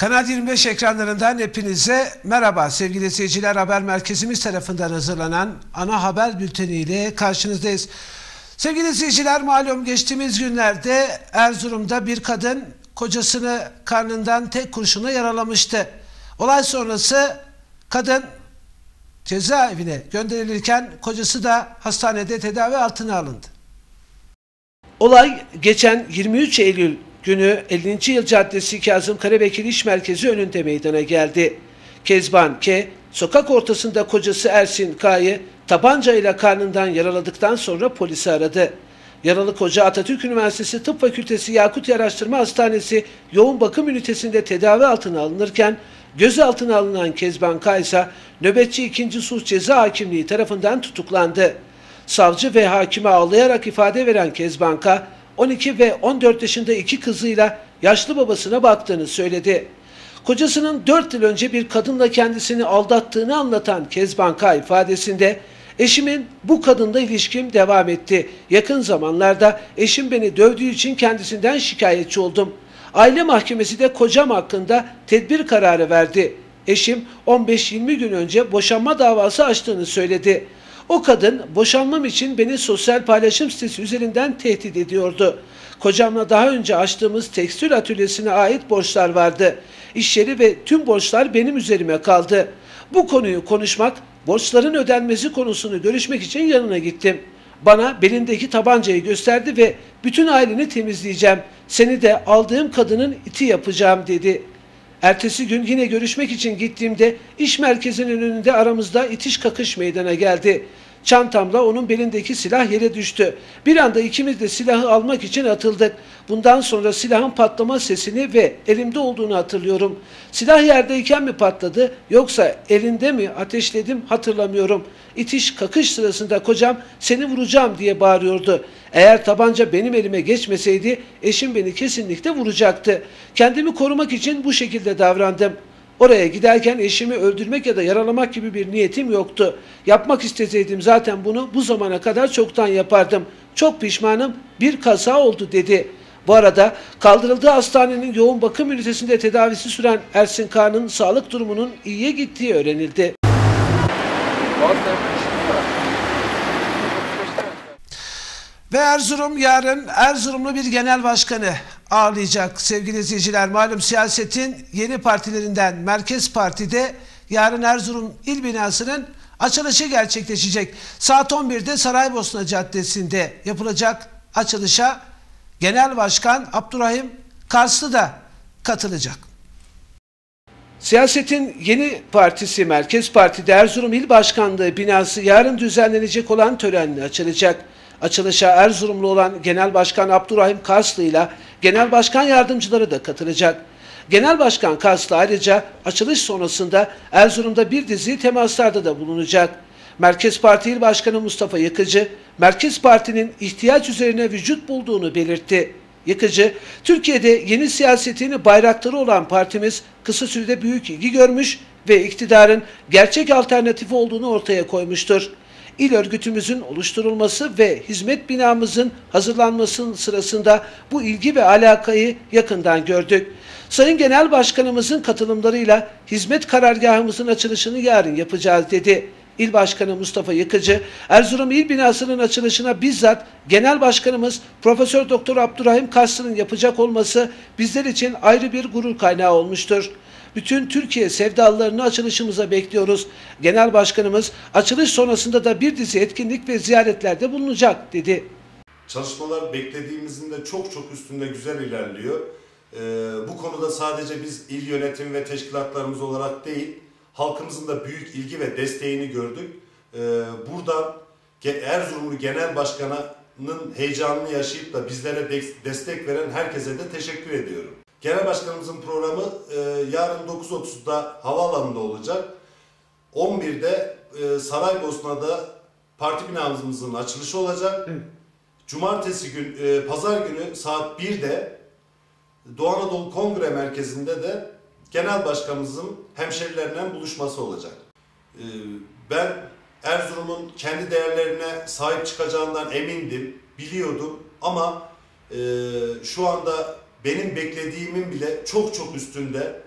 Kanal 25 ekranlarından hepinize merhaba sevgili seyirciler. Haber merkezimiz tarafından hazırlanan ana haber bülteniyle karşınızdayız. Sevgili seyirciler malum geçtiğimiz günlerde Erzurum'da bir kadın kocasını karnından tek kurşuna yaralamıştı. Olay sonrası kadın cezaevine gönderilirken kocası da hastanede tedavi altına alındı. Olay geçen 23 Eylül günü 50. Yıl Caddesi Kazım Karabekir İş Merkezi önünde meydana geldi. Kezban K. sokak ortasında kocası Ersin K'yı tabancayla karnından yaraladıktan sonra polisi aradı. Yaralı koca Atatürk Üniversitesi Tıp Fakültesi Yakut Araştırma Hastanesi yoğun bakım ünitesinde tedavi altına alınırken gözaltına alınan Kezban K ise nöbetçi 2. Sulh Ceza Hakimliği tarafından tutuklandı. Savcı ve hakime ağlayarak ifade veren Kezban K, 12 ve 14 yaşında iki kızıyla yaşlı babasına baktığını söyledi. Kocasının 4 yıl önce bir kadınla kendisini aldattığını anlatan Kezban K ifadesinde eşimin bu kadınla ilişkim devam etti. Yakın zamanlarda eşim beni dövdüğü için kendisinden şikayetçi oldum. Aile mahkemesi de kocam hakkında tedbir kararı verdi. Eşim 15-20 gün önce boşanma davası açtığını söyledi. O kadın boşanmam için beni sosyal paylaşım sitesi üzerinden tehdit ediyordu. Kocamla daha önce açtığımız tekstil atölyesine ait borçlar vardı. İş yeri ve tüm borçlar benim üzerime kaldı. Bu konuyu konuşmak, borçların ödenmesi konusunu görüşmek için yanına gittim. Bana belindeki tabancayı gösterdi ve bütün aileni temizleyeceğim. Seni de aldığım kadının iti yapacağım dedi. Ertesi gün yine görüşmek için gittiğimde iş merkezinin önünde aramızda itiş kakış meydana geldi. Çantamla onun belindeki silah yere düştü. Bir anda ikimiz de silahı almak için atıldık. Bundan sonra silahın patlama sesini ve elimde olduğunu hatırlıyorum. Silah yerdeyken mi patladı yoksa elinde mi ateşledim hatırlamıyorum. İtiş kakış sırasında kocam seni vuracağım diye bağırıyordu. Eğer tabanca benim elime geçmeseydi eşim beni kesinlikle vuracaktı. Kendimi korumak için bu şekilde davrandım. Oraya giderken eşimi öldürmek ya da yaralamak gibi bir niyetim yoktu. Yapmak isteseydim zaten bunu bu zamana kadar çoktan yapardım. Çok pişmanım bir kaza oldu dedi. Bu arada kaldırıldığı hastanenin yoğun bakım ünitesinde tedavisi süren Ersin Kağan'ın sağlık durumunun iyiye gittiği öğrenildi. Ve Erzurum yarın Erzurumlu bir genel başkanı ağırlayacak sevgili izleyiciler. Malum siyasetin yeni partilerinden Merkez Parti'de yarın Erzurum il binasının açılışı gerçekleşecek. Saat 11'de Saraybosna Caddesi'nde yapılacak açılışa Genel Başkan Abdurrahim Karslı da katılacak. Siyasetin yeni partisi Merkez Parti'de Erzurum İl Başkanlığı binası yarın düzenlenecek olan törenle açılacak. Açılışa Erzurumlu olan Genel Başkan Abdurrahim Karslı ile Genel Başkan Yardımcıları da katılacak. Genel Başkan Karslı ayrıca açılış sonrasında Erzurum'da bir dizi temaslarda da bulunacak. Merkez Parti İl Başkanı Mustafa Yıkıcı, Merkez Parti'nin ihtiyaç üzerine vücut bulduğunu belirtti. Yıkıcı, Türkiye'de yeni siyasetini bayrakları olan partimiz kısa sürede büyük ilgi görmüş ve iktidarın gerçek alternatifi olduğunu ortaya koymuştur il örgütümüzün oluşturulması ve hizmet binamızın hazırlanması sırasında bu ilgi ve alakayı yakından gördük. Sayın Genel Başkanımızın katılımlarıyla hizmet karargahımızın açılışını yarın yapacağız dedi. İl Başkanı Mustafa Yıkıcı, Erzurum İl Binası'nın açılışına bizzat Genel Başkanımız Profesör Doktor Abdurrahim Karslı'nın yapacak olması bizler için ayrı bir gurur kaynağı olmuştur. Bütün Türkiye sevdalılarını açılışımıza bekliyoruz. Genel Başkanımız açılış sonrasında da bir dizi etkinlik ve ziyaretlerde bulunacak dedi. Çalışmalar beklediğimizin de çok çok üstünde güzel ilerliyor. Ee, bu konuda sadece biz il yönetim ve teşkilatlarımız olarak değil, halkımızın da büyük ilgi ve desteğini gördük. Ee, buradan Erzurumlu Genel Başkanı'nın heyecanını yaşayıp da bizlere destek veren herkese de teşekkür ediyorum. Genel Başkanımızın programı e, yarın 9.30'da havaalanında olacak. 11'de e, Saraybosna'da parti binamızın açılışı olacak. Evet. Cumartesi gün, e, pazar günü saat 1'de Doğu Anadolu Kongre Merkezi'nde de genel başkanımızın hemşerilerle buluşması olacak. E, ben Erzurum'un kendi değerlerine sahip çıkacağından emindim, biliyordum ama e, şu anda benim beklediğimin bile çok çok üstünde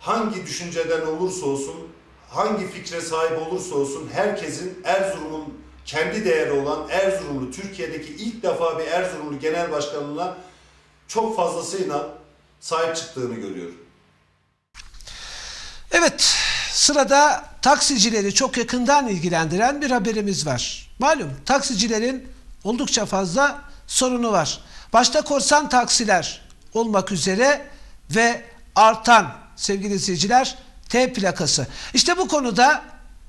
hangi düşünceden olursa olsun, hangi fikre sahip olursa olsun herkesin Erzurum'un kendi değeri olan Erzurumlu, Türkiye'deki ilk defa bir Erzurumlu genel başkanına çok fazlasıyla sahip çıktığını görüyorum. Evet, sırada taksicileri çok yakından ilgilendiren bir haberimiz var. Malum taksicilerin oldukça fazla sorunu var. Başta korsan taksiler olmak üzere ve artan sevgili izleyiciler T plakası. İşte bu konuda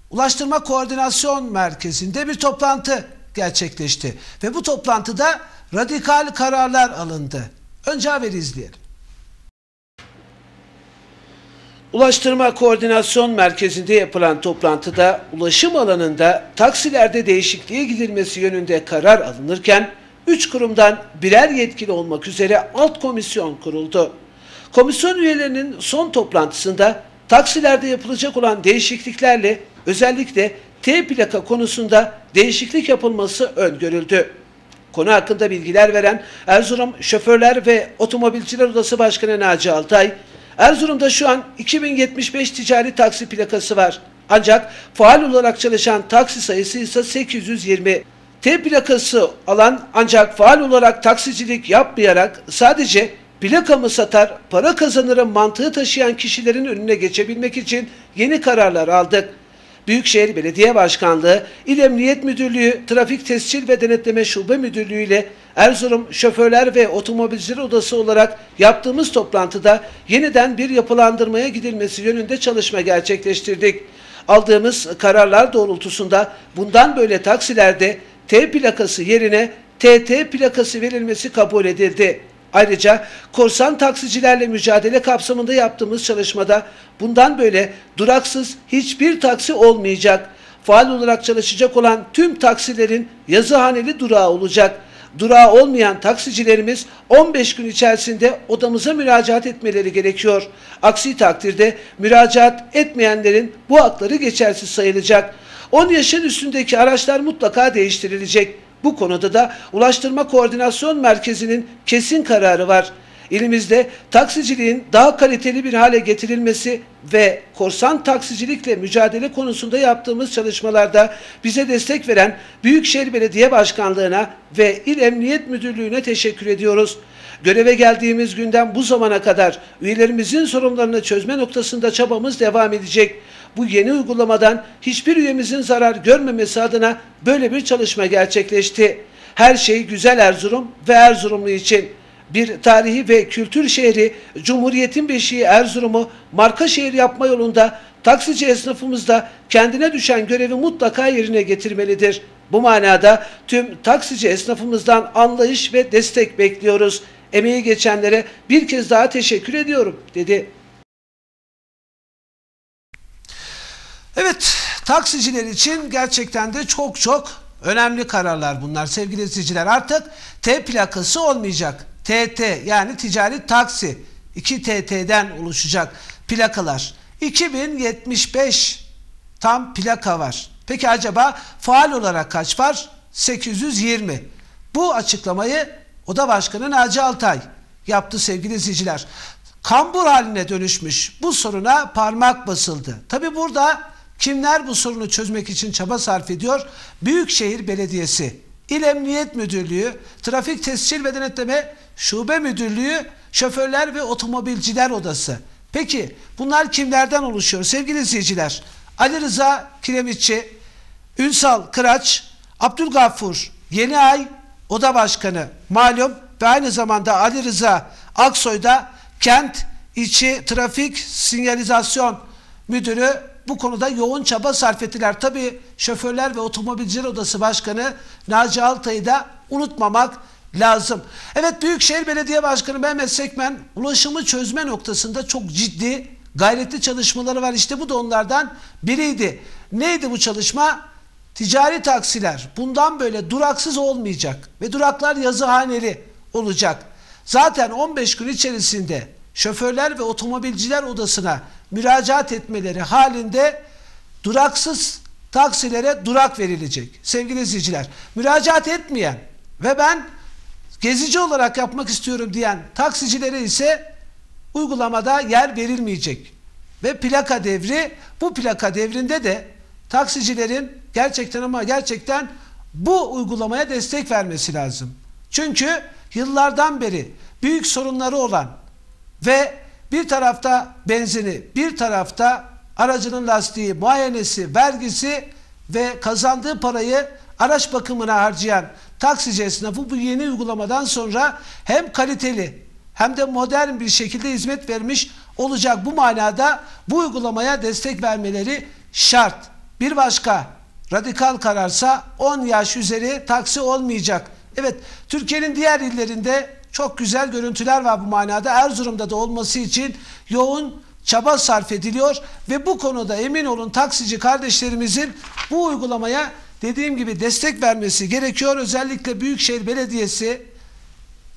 Ulaştırma Koordinasyon Merkezi'nde bir toplantı gerçekleşti. Ve bu toplantıda radikal kararlar alındı. Önce haberi izleyelim. Ulaştırma Koordinasyon Merkezi'nde yapılan toplantıda ulaşım alanında taksilerde değişikliğe gidilmesi yönünde karar alınırken 3 kurumdan birer yetkili olmak üzere alt komisyon kuruldu. Komisyon üyelerinin son toplantısında taksilerde yapılacak olan değişikliklerle özellikle T plaka konusunda değişiklik yapılması öngörüldü. Konu hakkında bilgiler veren Erzurum Şoförler ve Otomobilciler Odası Başkanı Naci Altay, Erzurum'da şu an 2075 ticari taksi plakası var. Ancak faal olarak çalışan taksi sayısı ise 820. T plakası alan ancak faal olarak taksicilik yapmayarak sadece plakamı satar, para kazanırım mantığı taşıyan kişilerin önüne geçebilmek için yeni kararlar aldık. Büyükşehir Belediye Başkanlığı, İl Emniyet Müdürlüğü, Trafik Tescil ve Denetleme Şube Müdürlüğü ile Erzurum Şoförler ve Otomobilciler Odası olarak yaptığımız toplantıda yeniden bir yapılandırmaya gidilmesi yönünde çalışma gerçekleştirdik. Aldığımız kararlar doğrultusunda bundan böyle taksilerde T plakası yerine TT plakası verilmesi kabul edildi. Ayrıca korsan taksicilerle mücadele kapsamında yaptığımız çalışmada bundan böyle duraksız hiçbir taksi olmayacak. Faal olarak çalışacak olan tüm taksilerin yazıhaneli durağı olacak. Durağı olmayan taksicilerimiz 15 gün içerisinde odamıza müracaat etmeleri gerekiyor. Aksi takdirde müracaat etmeyenlerin bu hakları geçersiz sayılacak. 10 yaşın üstündeki araçlar mutlaka değiştirilecek. Bu konuda da Ulaştırma Koordinasyon Merkezi'nin kesin kararı var. İlimizde taksiciliğin daha kaliteli bir hale getirilmesi ve korsan taksicilikle mücadele konusunda yaptığımız çalışmalarda bize destek veren Büyükşehir Belediye Başkanlığı'na ve İl Emniyet Müdürlüğü'ne teşekkür ediyoruz. Göreve geldiğimiz günden bu zamana kadar üyelerimizin sorunlarını çözme noktasında çabamız devam edecek. Bu yeni uygulamadan hiçbir üyemizin zarar görmemesi adına böyle bir çalışma gerçekleşti. Her şey güzel Erzurum ve Erzurumlu için bir tarihi ve kültür şehri, Cumhuriyet'in beşiği Erzurum'u marka şehir yapma yolunda taksici esnafımız da kendine düşen görevi mutlaka yerine getirmelidir. Bu manada tüm taksici esnafımızdan anlayış ve destek bekliyoruz. Emeği geçenlere bir kez daha teşekkür ediyorum dedi. Evet, taksiciler için gerçekten de çok çok önemli kararlar bunlar sevgili izleyiciler. Artık T plakası olmayacak. TT yani ticari taksi 2 TT'den oluşacak plakalar. 2075 tam plaka var. Peki acaba faal olarak kaç var? 820. Bu açıklamayı Oda Başkanı Naci Altay yaptı sevgili izleyiciler. Kambur haline dönüşmüş bu soruna parmak basıldı. Tabi burada kimler bu sorunu çözmek için çaba sarf ediyor? Büyükşehir Belediyesi, İl Emniyet Müdürlüğü, Trafik Tescil ve Denetleme Şube Müdürlüğü, Şoförler ve Otomobilciler Odası. Peki bunlar kimlerden oluşuyor sevgili izleyiciler? Ali Rıza Kiremitçi, Ünsal Kıraç, Abdülgafur Yeniay, Oda Başkanı malum ve aynı zamanda Ali Rıza Aksoy da kent içi trafik sinyalizasyon müdürü bu konuda yoğun çaba sarf ettiler. Tabi Şoförler ve Otomobilciler Odası Başkanı Naci Altay'ı da unutmamak lazım. Evet Büyükşehir Belediye Başkanı Mehmet Sekmen ulaşımı çözme noktasında çok ciddi gayretli çalışmaları var. İşte bu da onlardan biriydi. Neydi bu çalışma? Ticari taksiler bundan böyle duraksız olmayacak ve duraklar yazıhaneli olacak. Zaten 15 gün içerisinde şoförler ve otomobilciler odasına müracaat etmeleri halinde duraksız taksilere durak verilecek. Sevgili izleyiciler, müracaat etmeyen ve ben gezici olarak yapmak istiyorum diyen taksicilere ise uygulamada yer verilmeyecek. ve plaka devri. Bu plaka devrinde de taksicilerin gerçekten ama gerçekten bu uygulamaya destek vermesi lazım. Çünkü yıllardan beri büyük sorunları olan ve bir tarafta benzini, bir tarafta aracının lastiği, muayenesi, vergisi ve kazandığı parayı araç bakımına harcayan taksici esnafı bu yeni uygulamadan sonra hem kaliteli hem de modern bir şekilde hizmet vermiş olacak. Bu manada bu uygulamaya destek vermeleri şart. Bir başka radikal kararsa 10 yaş üzeri taksi olmayacak. Evet Türkiye'nin diğer illerinde çok güzel görüntüler var bu manada. Erzurum'da da olması için yoğun çaba sarf ediliyor ve bu konuda emin olun taksici kardeşlerimizin bu uygulamaya dediğim gibi destek vermesi gerekiyor. Özellikle Büyükşehir Belediyesi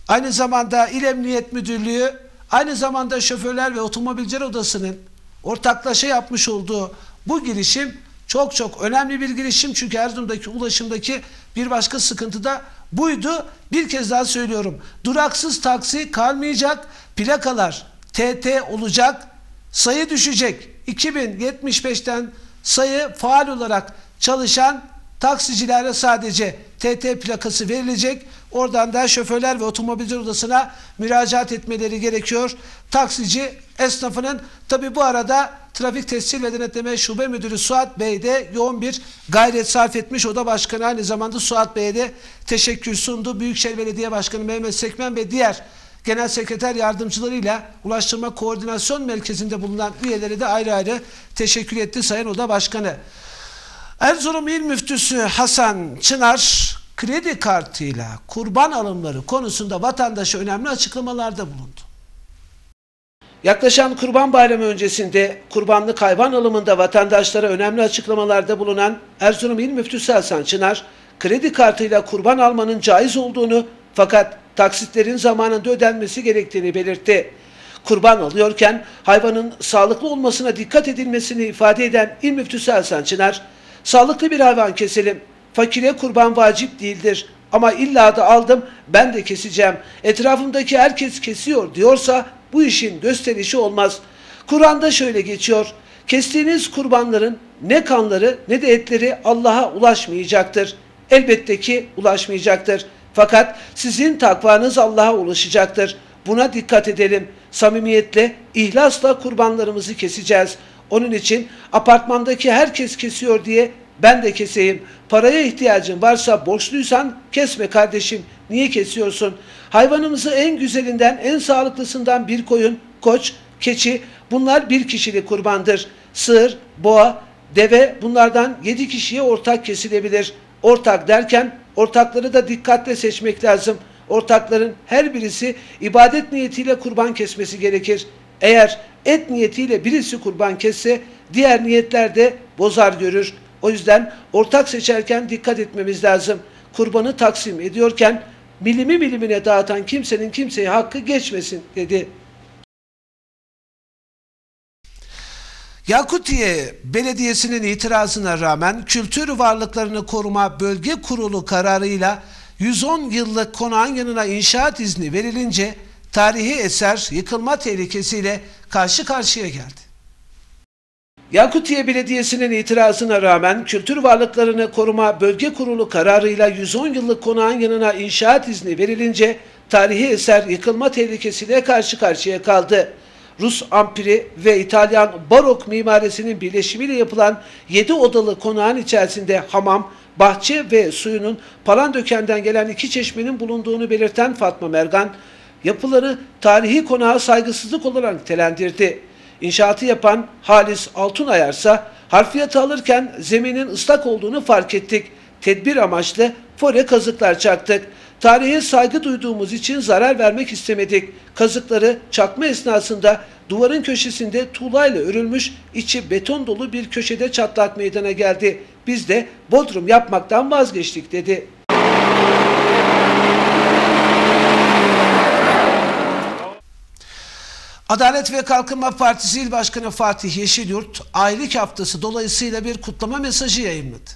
aynı zamanda İl Emniyet Müdürlüğü aynı zamanda Şoförler ve Otomobilciler Odası'nın ortaklaşa yapmış olduğu bu girişim çok çok önemli bir girişim çünkü Erzurum'daki ulaşımdaki bir başka sıkıntı da buydu. Bir kez daha söylüyorum. Duraksız taksi kalmayacak. Plakalar TT olacak. Sayı düşecek. 2075'ten sayı faal olarak çalışan taksicilere sadece TT plakası verilecek. Oradan da şoförler ve otomobilciler odasına müracaat etmeleri gerekiyor. Taksici esnafının tabi bu arada Trafik Tescil ve Denetleme Şube Müdürü Suat Bey de yoğun bir gayret sarf etmiş. O da başkanı aynı zamanda Suat Bey'e de teşekkür sundu. Büyükşehir Belediye Başkanı Mehmet Sekmen ve diğer genel sekreter yardımcılarıyla Ulaştırma Koordinasyon Merkezi'nde bulunan üyeleri de ayrı ayrı teşekkür etti Sayın Oda Başkanı. Erzurum İl Müftüsü Hasan Çınar kredi kartıyla kurban alımları konusunda vatandaşa önemli açıklamalarda bulundu. Yaklaşan Kurban Bayramı öncesinde kurbanlık hayvan alımında vatandaşlara önemli açıklamalarda bulunan Erzurum İl Müftüsü Hasan Çınar, kredi kartıyla kurban almanın caiz olduğunu fakat taksitlerin zamanında ödenmesi gerektiğini belirtti. Kurban alıyorken hayvanın sağlıklı olmasına dikkat edilmesini ifade eden İl Müftüsü Hasan Çınar, sağlıklı bir hayvan keselim, fakire kurban vacip değildir ama illa da aldım ben de keseceğim, etrafımdaki herkes kesiyor diyorsa bu işin gösterişi olmaz. Kur'an'da şöyle geçiyor. Kestiğiniz kurbanların ne kanları ne de etleri Allah'a ulaşmayacaktır. Elbette ki ulaşmayacaktır. Fakat sizin takvanız Allah'a ulaşacaktır. Buna dikkat edelim. Samimiyetle, ihlasla kurbanlarımızı keseceğiz. Onun için apartmandaki herkes kesiyor diye ben de keseyim. Paraya ihtiyacın varsa borçluysan kesme kardeşim. Niye kesiyorsun? Hayvanımızı en güzelinden, en sağlıklısından bir koyun, koç, keçi bunlar bir kişilik kurbandır. Sığır, boğa, deve bunlardan yedi kişiye ortak kesilebilir. Ortak derken ortakları da dikkatle seçmek lazım. Ortakların her birisi ibadet niyetiyle kurban kesmesi gerekir. Eğer et niyetiyle birisi kurban kesse diğer niyetler de bozar görür. O yüzden ortak seçerken dikkat etmemiz lazım. Kurbanı taksim ediyorken milimi milimine dağıtan kimsenin kimseye hakkı geçmesin dedi. Yakutiye Belediyesi'nin itirazına rağmen Kültür Varlıklarını Koruma Bölge Kurulu kararıyla 110 yıllık konağın yanına inşaat izni verilince tarihi eser yıkılma tehlikesiyle karşı karşıya geldi. Yakutiye Belediyesi'nin itirazına rağmen Kültür Varlıklarını Koruma Bölge Kurulu kararıyla 110 yıllık konağın yanına inşaat izni verilince tarihi eser yıkılma tehlikesiyle karşı karşıya kaldı. Rus ampiri ve İtalyan barok mimarisinin birleşimiyle yapılan 7 odalı konağın içerisinde hamam, bahçe ve suyunun Palandöken'den gelen iki çeşmenin bulunduğunu belirten Fatma Mergan, yapıları tarihi konağa saygısızlık olarak nitelendirdi. İnşaatı yapan Halis Altunayar ise harfiyatı alırken zeminin ıslak olduğunu fark ettik. Tedbir amaçlı fore kazıklar çaktık. Tarihe saygı duyduğumuz için zarar vermek istemedik. Kazıkları çakma esnasında duvarın köşesinde tuğlayla örülmüş içi beton dolu bir köşede çatlak meydana geldi. Biz de bodrum yapmaktan vazgeçtik dedi. Adalet ve Kalkınma Partisi İl Başkanı Fatih Yeşilyurt aylık haftası dolayısıyla bir kutlama mesajı yayınladı.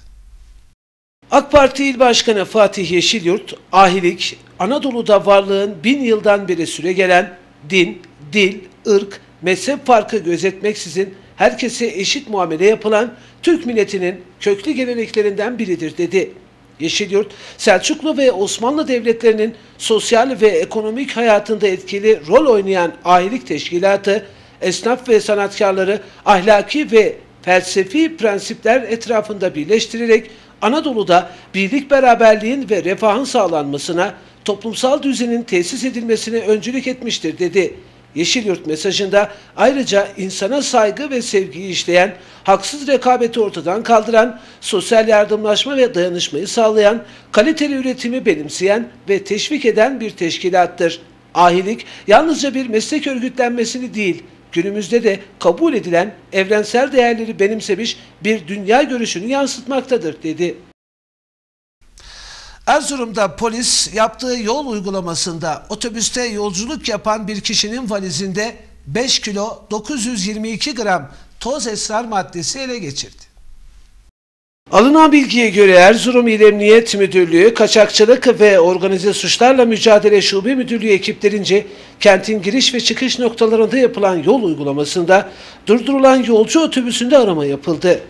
AK Parti İl Başkanı Fatih Yeşilyurt, ahilik, Anadolu'da varlığın bin yıldan beri süregelen din, dil, ırk, mezhep farkı gözetmeksizin herkese eşit muamele yapılan Türk milletinin köklü geleneklerinden biridir dedi. Yeşilyurt, Selçuklu ve Osmanlı devletlerinin sosyal ve ekonomik hayatında etkili rol oynayan ahilik teşkilatı, esnaf ve sanatkarları ahlaki ve felsefi prensipler etrafında birleştirerek Anadolu'da birlik beraberliğin ve refahın sağlanmasına, toplumsal düzenin tesis edilmesine öncülük etmiştir dedi. Yeşilyurt mesajında ayrıca insana saygı ve sevgiyi işleyen, haksız rekabeti ortadan kaldıran, sosyal yardımlaşma ve dayanışmayı sağlayan, kaliteli üretimi benimseyen ve teşvik eden bir teşkilattır. Ahilik yalnızca bir meslek örgütlenmesini değil, günümüzde de kabul edilen evrensel değerleri benimsemiş bir dünya görüşünü yansıtmaktadır dedi. Erzurum'da polis yaptığı yol uygulamasında otobüste yolculuk yapan bir kişinin valizinde 5 kilo 922 gram toz esrar maddesi ele geçirdi. Alınan bilgiye göre Erzurum İl Emniyet Müdürlüğü, Kaçakçılık ve Organize Suçlarla Mücadele Şube Müdürlüğü ekiplerince kentin giriş ve çıkış noktalarında yapılan yol uygulamasında durdurulan yolcu otobüsünde arama yapıldı.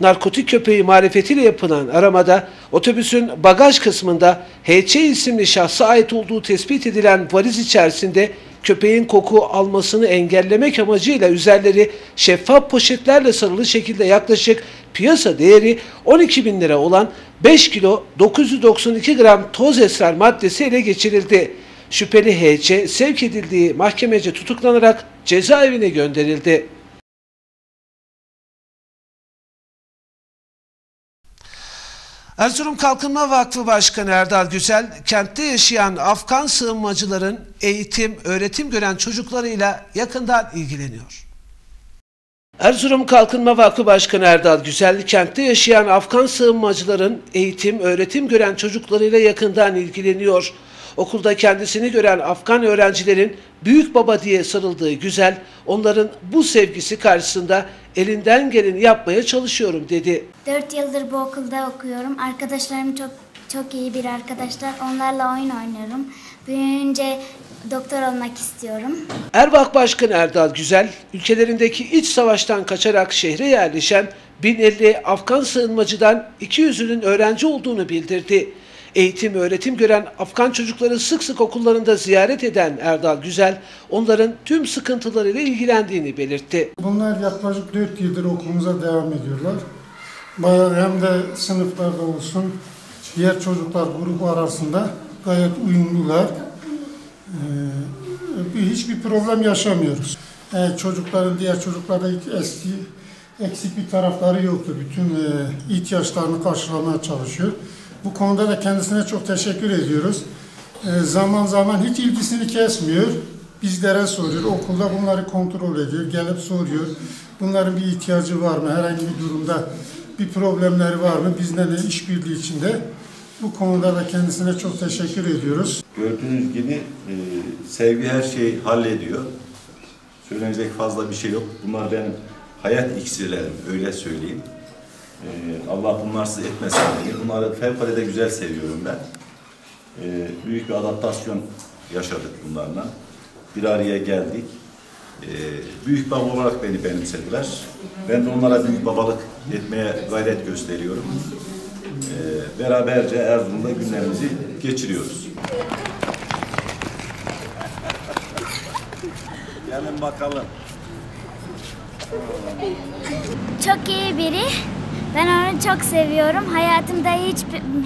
Narkotik köpeği marifetiyle yapılan aramada otobüsün bagaj kısmında HC isimli şahsa ait olduğu tespit edilen valiz içerisinde köpeğin koku almasını engellemek amacıyla üzerleri şeffaf poşetlerle sarılı şekilde yaklaşık piyasa değeri 12 bin lira olan 5 kilo 992 gram toz esrar maddesi ele geçirildi. Şüpheli HC sevk edildiği mahkemece tutuklanarak cezaevine gönderildi. Erzurum Kalkınma Vakfı Başkanı Erdal Güzel, kentte yaşayan Afgan sığınmacıların eğitim, öğretim gören çocuklarıyla yakından ilgileniyor. Erzurum Kalkınma Vakfı Başkanı Erdal Güzel, kentte yaşayan Afgan sığınmacıların eğitim, öğretim gören çocuklarıyla yakından ilgileniyor. Okulda kendisini gören Afgan öğrencilerin büyük baba diye sarıldığı Güzel, onların bu sevgisi karşısında elinden geleni yapmaya çalışıyorum dedi. 4 yıldır bu okulda okuyorum. Arkadaşlarım çok çok iyi bir arkadaşlar. Onlarla oyun oynuyorum. Büyüyünce doktor olmak istiyorum. Erbak Başkanı Erdal Güzel, ülkelerindeki iç savaştan kaçarak şehre yerleşen 1050 Afgan sığınmacıdan 200'ünün öğrenci olduğunu bildirdi. Eğitim, öğretim gören Afgan çocukları sık sık okullarında ziyaret eden Erdal Güzel, onların tüm sıkıntılarıyla ilgilendiğini belirtti. Bunlar yaklaşık 4 yıldır okulumuza devam ediyorlar. Bayağı hem de sınıflarda olsun, diğer çocuklar grubu arasında gayet uyumlular. Ee, bir- hiçbir problem yaşamıyoruz. Ee, çocukların diğer çocuklarda eski, eksik bir tarafları yoktu. Bütün e, ihtiyaçlarını karşılamaya çalışıyor. Bu konuda da kendisine çok teşekkür ediyoruz. Ee, zaman zaman hiç ilgisini kesmiyor. Bizlere soruyor. Okulda bunları kontrol ediyor. Gelip soruyor. Bunların bir ihtiyacı var mı? Herhangi bir durumda bir problemleri var mı? Bizlerle işbirliği içinde. Bu konuda da kendisine çok teşekkür ediyoruz. Gördüğünüz gibi e, sevgi her şeyi hallediyor. Söylenecek fazla bir şey yok. Bunlar benim hayat iksirlerim, öyle söyleyeyim. E, Allah bunlarsız etmesin beni. Bunları fevkalade güzel seviyorum ben. E, büyük bir adaptasyon yaşadık bunlarla. Bir araya geldik. E, büyük baba olarak beni benimsediler. Ben de onlara büyük babalık etmeye gayret gösteriyorum. Beraberce Erzurum'da günlerimizi geçiriyoruz. Gelin bakalım. Çok iyi biri. Ben onu çok seviyorum. Hayatımda hiç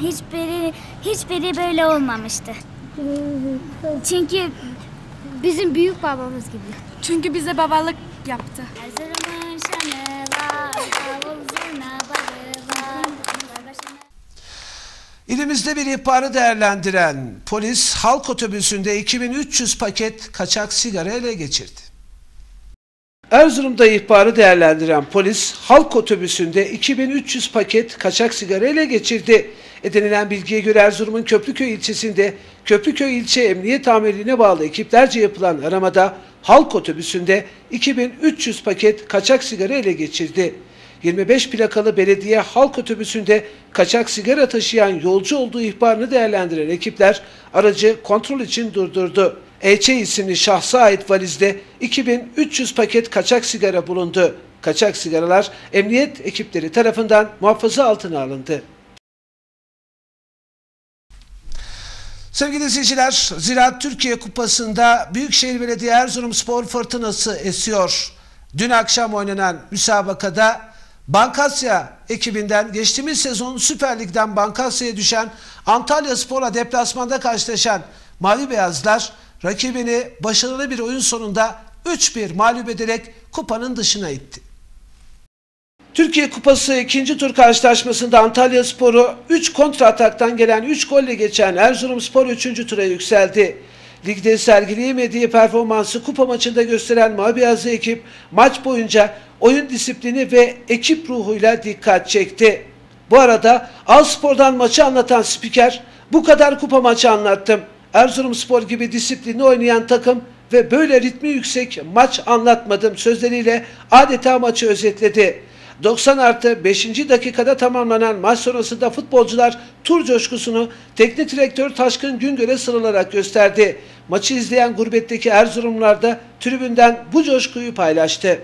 hiçbiri hiçbiri böyle olmamıştı. Çünkü bizim büyük babamız gibi. Çünkü bize babalık yaptı. İlimizde bir ihbarı değerlendiren polis halk otobüsünde 2300 paket kaçak sigara ele geçirdi. Erzurum'da ihbarı değerlendiren polis halk otobüsünde 2300 paket kaçak sigara ele geçirdi. Edinilen bilgiye göre Erzurum'un Köprüköy ilçesinde Köprüköy ilçe emniyet amirliğine bağlı ekiplerce yapılan aramada halk otobüsünde 2300 paket kaçak sigara ele geçirdi. 25 plakalı belediye halk otobüsünde kaçak sigara taşıyan yolcu olduğu ihbarını değerlendiren ekipler aracı kontrol için durdurdu. EÇ isimli şahsa ait valizde 2300 paket kaçak sigara bulundu. Kaçak sigaralar emniyet ekipleri tarafından muhafaza altına alındı. Sevgili izleyiciler, Ziraat Türkiye Kupası'nda Büyükşehir Belediye Erzurum Spor fırtınası esiyor. Dün akşam oynanan müsabakada Bankasya ekibinden geçtiğimiz sezon Süper Lig'den Bankasya'ya düşen Antalya Spor'la deplasmanda karşılaşan Mavi Beyazlar rakibini başarılı bir oyun sonunda 3-1 mağlup ederek kupanın dışına itti. Türkiye Kupası ikinci tur karşılaşmasında Antalya Sporu 3 kontra ataktan gelen 3 golle geçen Erzurum Spor 3. tura yükseldi. Ligde sergileyemediği performansı kupa maçında gösteren Mavi Beyazlı ekip maç boyunca oyun disiplini ve ekip ruhuyla dikkat çekti. Bu arada Alspor'dan maçı anlatan spiker bu kadar kupa maçı anlattım. Erzurumspor gibi disiplinli oynayan takım ve böyle ritmi yüksek maç anlatmadım sözleriyle adeta maçı özetledi. 90 artı 5. dakikada tamamlanan maç sonrasında futbolcular tur coşkusunu teknik direktör Taşkın Güngör'e sarılarak gösterdi. Maçı izleyen gurbetteki Erzurumlar da tribünden bu coşkuyu paylaştı.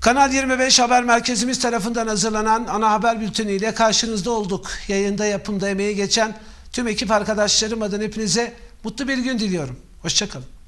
Kanal 25 Haber Merkezimiz tarafından hazırlanan ana haber bülteniyle karşınızda olduk. Yayında yapımda emeği geçen tüm ekip arkadaşlarım adına hepinize mutlu bir gün diliyorum. Hoşçakalın.